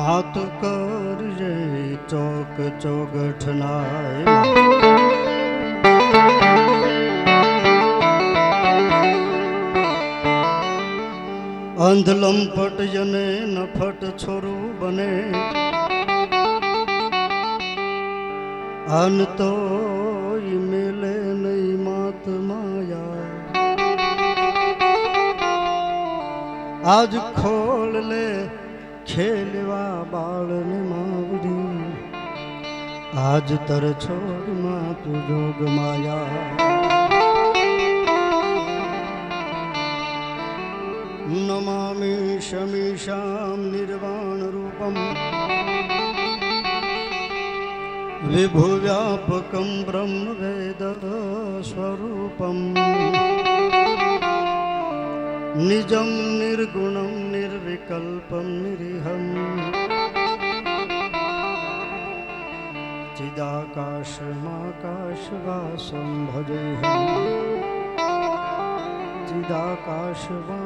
માત કરજે ચોક ચોગઠનાય અંધ લંપટ જને નફટ છોરું બને. અન તો મેલે નહીં માત માયા. આજ ખોલ લે ખેલવા બાળને માવડી આજ તર છોડ માત જોગ માયા. નમામિ શમીશામ નિર્વાણ રૂપમ. વિભુવ્યાપકમ બ્રહ્મ વેદ સ્વરૂપમ. નિજમ નિર્ગુણમ નિર્વિકલ્પમ નિરીહમ ચિદાકાશમાકાશવાસમ ભજેહમ ભજેહમ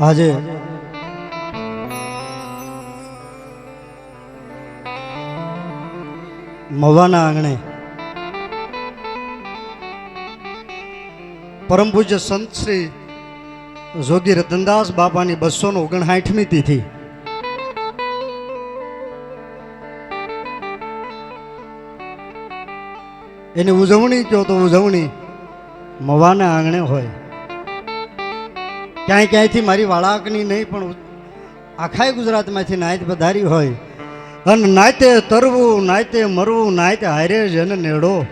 આજે મવાના આંગણે. પરમ પૂજ્ય સંત શ્રી જોગી રતનદાસ બાપાની બસો નો ઓગણસાઠમી તિથિ. એની ઉજવણી કહો તો ઉજવણી મવાના આંગણે હોય. ક્યાંય ક્યાંયથી મારી વાળાકની નહીં, પણ આખાય ગુજરાતમાંથી નાયત પધારી હોય અને નાયતે તરવું નાતે મરવું નાતે હારે જન નેડો.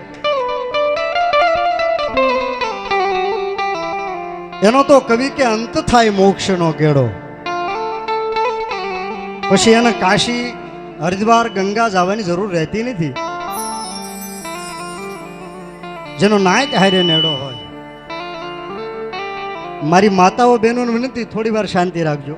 એનો તો કવિ કે અંત થાય મોક્ષનો કેડો. પછી એને કાશી, હરિદ્વાર, ગંગા જવાની જરૂર રહેતી નથી. જેનો નાયત હારે નેડો હોય. મારી માતાઓ બહેનોને વિનંતી થોડી વાર શાંતિ રાખજો.